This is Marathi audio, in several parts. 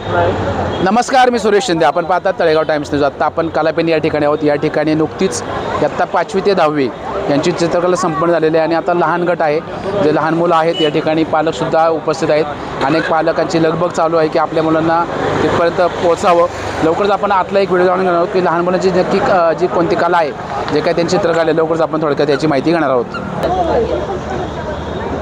नमस्कार मी सुरेश शिंदे. आपण पाहतात तळेगाव टाइम्स न्यूज. आत्ता आपण कलापेनी या ठिकाणी आहोत. या ठिकाणी नुकतीच आत्ता पाचवी ते दहावी यांची चित्रकला संपन्न झालेली आहे आणि आता लहान गट आहे. जे लहान मुलं आहेत या ठिकाणी पालकसुद्धा उपस्थित आहेत. अनेक पालकांची लगबग चालू आहे की आपल्या मुलांना तिथपर्यंत पोहोचावं. लवकरच आपण आतला एक व्हिडिओ जाणून घेणार आहोत की लहान मुलांची नक्की जी कोणती कला आहे जे काही त्यांची चित्रकला आहे लवकरच आपण थोडक्यात याची माहिती घेणार आहोत.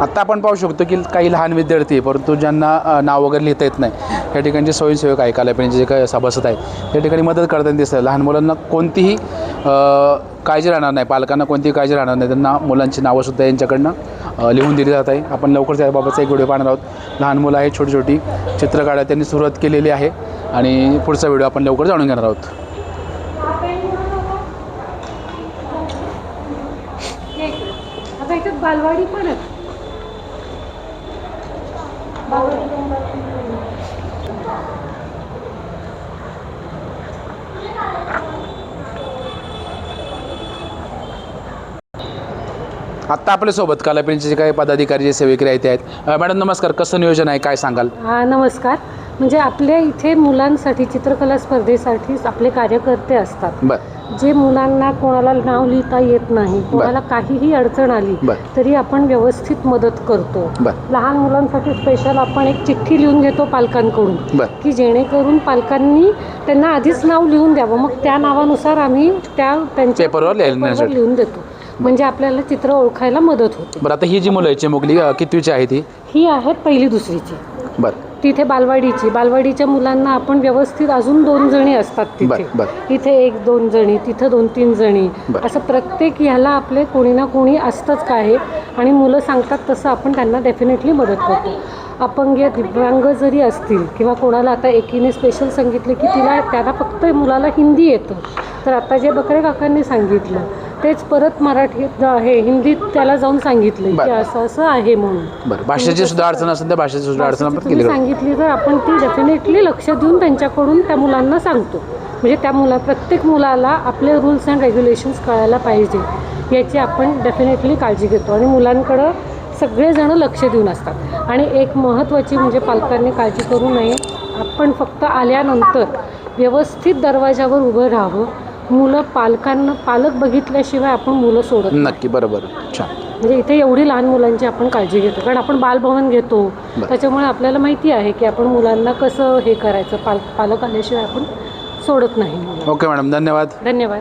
आत्ता आपण पाहू शकतो की काही लहान विद्यार्थी परंतु ज्यांना नाव वगैरे लिहिता येत नाही या ठिकाणचे स्वयंसेवक आहे कलापेणचे जे काही सभासद आहेत त्या ठिकाणी मदत करताना दिसतात लहान मुलांना कोणतीही काळजी राहणार नाही. पालकांना कोणतीही काळजी राहणार नाही. त्यांना मुलांची नावंसुद्धा यांच्याकडनं लिहून दिली जात आहे. आपण लवकरच याबाबतचा एक व्हिडिओ पाहणार आहोत. लहान मुलं आहेत छोटी छोटी चित्र काढा त्यांनी सुरुवात केलेली आहे आणि पुढचा व्हिडिओ आपण लवकर जाणून घेणार आहोत. बालवाडी पण आहे. आत्ता आपल्यासोबत कलापिंचे जे काही पदाधिकारी जे सेवेकरी आहेत मॅडम नमस्कार. कसं नियोजन आहे? काय सांगाल? नमस्कार. म्हणजे आपल्या इथे मुलांसाठी चित्रकला स्पर्धेसाठी आपले कार्यकर्ते असतात. जे मुलांना कोणाला नाव लिहिता येत नाही कोणाला काहीही अडचण आली. तरी आपण व्यवस्थित मदत करतो. लहान मुलांसाठी स्पेशल आपण एक चिठ्ठी लिहून घेतो पालकांकडून की जेणेकरून पालकांनी त्यांना आधीच नाव लिहून द्यावं. मग त्या नावानुसार आम्ही त्या त्यांच्या लिहून देतो. म्हणजे आपल्याला चित्र ओळखायला मदत होते. बरं आता ही जी मुलं आहेत चिमुकली कितवीची आहे ती? ही आहेत पहिली दुसरीची. बरं. तिथे बालवाडीची. बालवाडीच्या मुलांना आपण व्यवस्थित अजून दोन जणी असतात तिथे. इथे एक दोन जणी तिथं दोन तीन जणी. असं प्रत्येक ह्याला आपले कोणी ना कोणी असतंच काय आहे आणि मुलं सांगतात तसं आपण त्यांना डेफिनेटली मदत करतो. अपंग दिव्यांग जरी असतील किंवा कोणाला आता एकीने स्पेशल सांगितलं की तिला त्याला फक्त मुलाला हिंदी येतं. तर आता जे बकरे काकांनी सांगितलं तेच परत मराठीत हे हिंदीत त्याला जाऊन सांगितलं की बरं. असं असं आहे म्हणून. बरं भाषेची सुद्धा अडचण असेल त्या भाषेची सुद्धा अडचण आपण तुम्ही केली पाहिजे. सांगितली तर आपण ती डेफिनेटली लक्ष देऊन त्यांच्याकडून त्या मुलांना सांगतो. म्हणजे त्या मुला प्रत्येक मुलाला आपले रूल्स अँड रेग्युलेशन्स कळायला पाहिजे याची आपण डेफिनेटली काळजी घेतो. आणि मुलांकडं सगळेजण लक्ष देऊन असतात. आणि एक महत्त्वाची म्हणजे पालकांनी काळजी करू नये. आपण फक्त आल्यानंतर व्यवस्थित दरवाजावर उभं राहावं. मुलं पालकांना पालक बघितल्याशिवाय आपण मुलं सोडत नाही. नक्की बरोबर. छान. म्हणजे इथे एवढी लहान मुलांची आपण काळजी घेतो. कारण आपण बालभवन घेतो. त्याच्यामुळे आपल्याला माहिती आहे की आपण मुलांना कसं हे करायचं पाल पालक आल्याशिवाय आपण सोडत नाही. मुलं ओके मॅडम धन्यवाद. धन्यवाद.